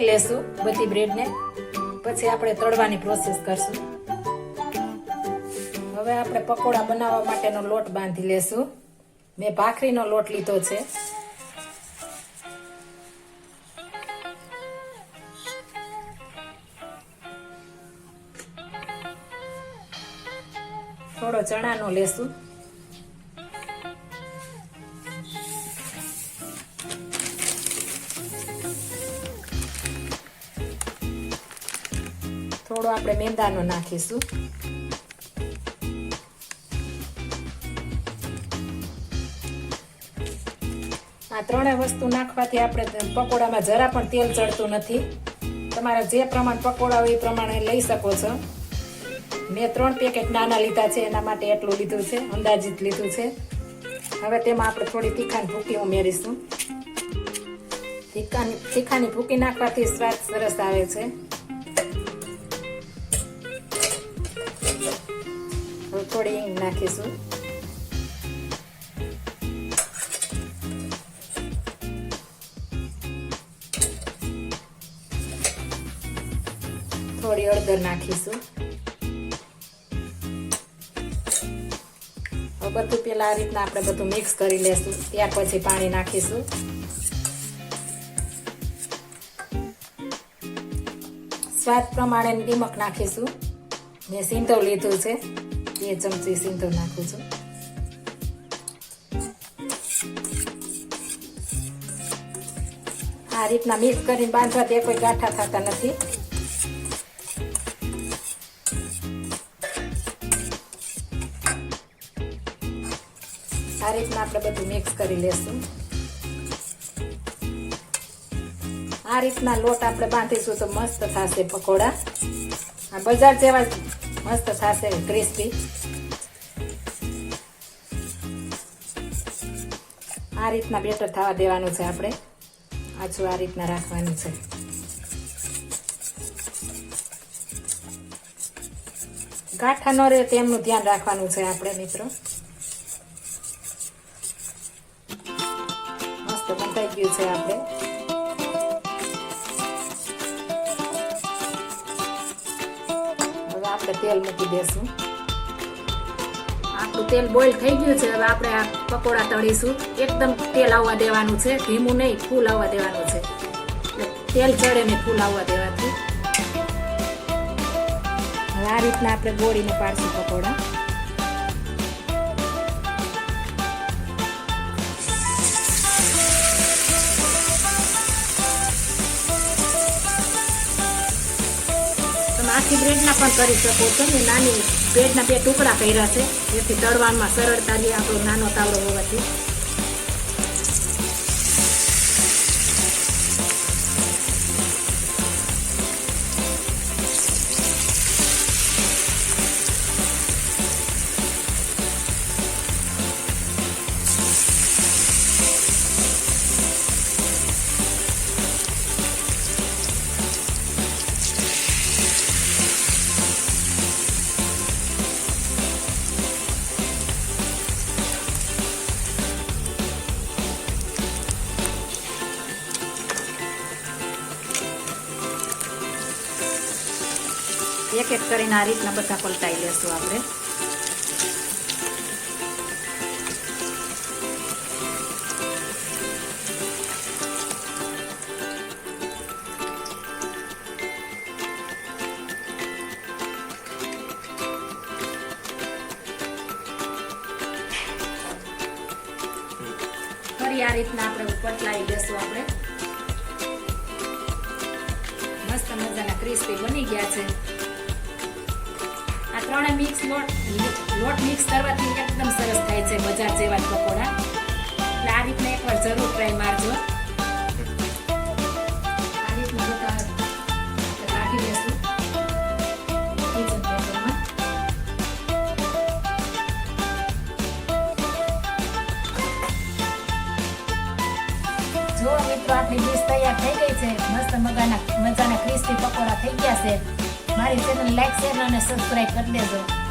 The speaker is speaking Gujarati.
લેશું બધી બ્રેડને. પછી આપણે તળવાની પ્રોસેસ કરશું. હવે આપણે પકોડા બનાવવા માટેનો લોટ બાંધી લેશું. મેં ભાખરીનો લોટ લીધો છે. થોડો ચણાનો લેશું. થોડો આપણે મેંદાનો નાખીશું. આ ત્રણેય વસ્તુ નાખવાથી આપણે પકોડામાં જરા પણ તેલ ચડતું નથી. તમારે જે પ્રમાણ પકોડા હોય એ પ્રમાણે લઈ શકો છો. મેં ત્રણ પેકેટ નાના લીધા છે, એના માટે એટલું લીધું છે, અંદાજિત લીધું છે. હવે તેમાં આપણે થોડી તીખાની ભૂકી ઉમેરીશું. તીખાની તીખાની ભૂકી નાખવાથી સ્વાદ સરસ આવે છે. થોડી હિંગ નાખીશું થોડી હળદર નાખીશું હવે બધું પેલા આ રીતના આપણે બધું મિક્સ કરી લેશું ત્યાર પછી પાણી નાખીશું સ્વાદ પ્રમાણે નિમક નાખીશું મેં સીંધવ લીધું છે બે આ રીતના મિક્સ કરીને બાંધવાથી કોઈ ગાંઠા થતા નથી. આ રીતના આપણે બધું મિક્સ કરી લેશું. આ રીતના લોટ આપણે બાંધીશું તો મસ્ત થશે પકોડા. આ બજાર જેવા મસ્ત થશે ક્રિસ્પી આ રીતના બેટર થવા દેવાનું છે આપણે આછું આ રીતના રાખવાનું છે ગાંઠા ન રહે તેમનું ધ્યાન રાખવાનું છે આપણે મિત્રો મસ્ત બંધાઈ ગયું છે આપણે આપણે તેલ મૂકી દેશું. આપણું તેલ બોઇલ થઈ ગયું છે, હવે આપણે આ પકોડા તળીશું. એકદમ તેલ આવવા દેવાનું છે, ધીમું નહીં, ફૂલ આવવા દેવાનું છે. તેલ ચડે ને ફૂલ આવવા દેવાથી. આ રીતના આપણે ગોળીને પાડશું પકોડા. આખી બ્રેડના પણ કરી શકો છો. મેં નાની બ્રેડના બે ટુકડા કર્યા છે. જેથી તળવામાં સરળતા રહે આપણો નાનો તાવડો હોવાથી. એક એક કરીને આ રીતના બધા પલટાઈ લેશું આપણે. ફરી આ રીતના આપણે પટલાઈ લેશું આપણે. મસ્ત મજાના ક્રિસ્પી બની ગયા છે. ત્રણે મિક્સ લોટ લોટ મિક્સ કરવાથી એકદમ સરસ થાય છે, બજાર જેવા પકોડા. એટલે આ રીતના એકવાર જરૂર ટ્રાય મારજો. આ રીતનું આપણે કાઢી લેશું. કિચન જો મિત્રો, આપણી ડીશ તૈયાર થઈ ગઈ છે. મસ્ત મજાના મજાના ક્રિસ્પી પકોડા થઈ ગયા છે. મારી ચેનલ લાઈક શેર અને સબસ્ક્રાઈબ કરી દેજો.